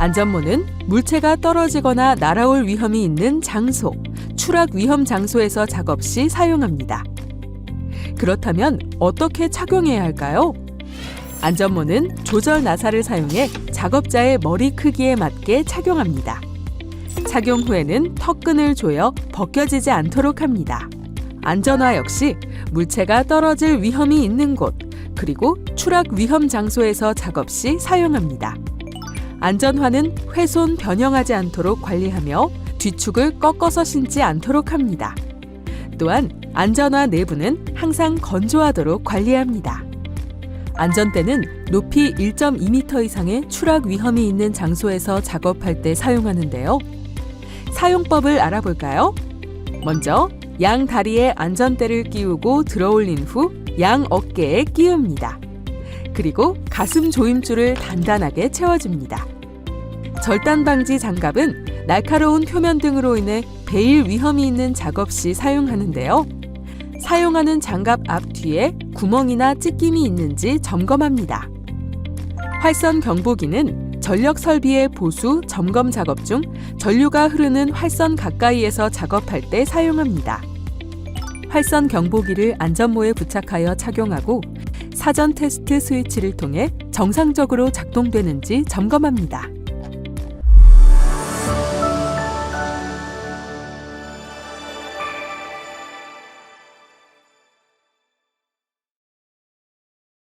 안전모는 물체가 떨어지거나 날아올 위험이 있는 장소, 추락 위험 장소에서 작업 시 사용합니다. 그렇다면 어떻게 착용해야 할까요? 안전모는 조절 나사를 사용해 작업자의 머리 크기에 맞게 착용합니다. 착용 후에는 턱끈을 조여 벗겨지지 않도록 합니다. 안전화 역시 물체가 떨어질 위험이 있는 곳, 그리고 추락 위험 장소에서 작업 시 사용합니다. 안전화는 훼손 변형하지 않도록 관리하며 뒤축을 꺾어서 신지 않도록 합니다. 또한 안전화 내부는 항상 건조하도록 관리합니다. 안전대는 높이 1.2m 이상의 추락 위험이 있는 장소에서 작업할 때 사용하는데요. 사용법을 알아볼까요? 먼저 양 다리에 안전대를 끼우고 들어올린 후 양 어깨에 끼웁니다. 그리고 가슴 조임줄을 단단하게 채워줍니다. 절단 방지 장갑은 날카로운 표면 등으로 인해 베일 위험이 있는 작업 시 사용하는데요. 사용하는 장갑 앞 뒤에 구멍이나 찢김이 있는지 점검합니다. 활선 경보기는 전력 설비의 보수 점검 작업 중 전류가 흐르는 활선 가까이에서 작업할 때 사용합니다. 활선 경보기를 안전모에 부착하여 착용하고 사전 테스트 스위치를 통해 정상적으로 작동되는지 점검합니다.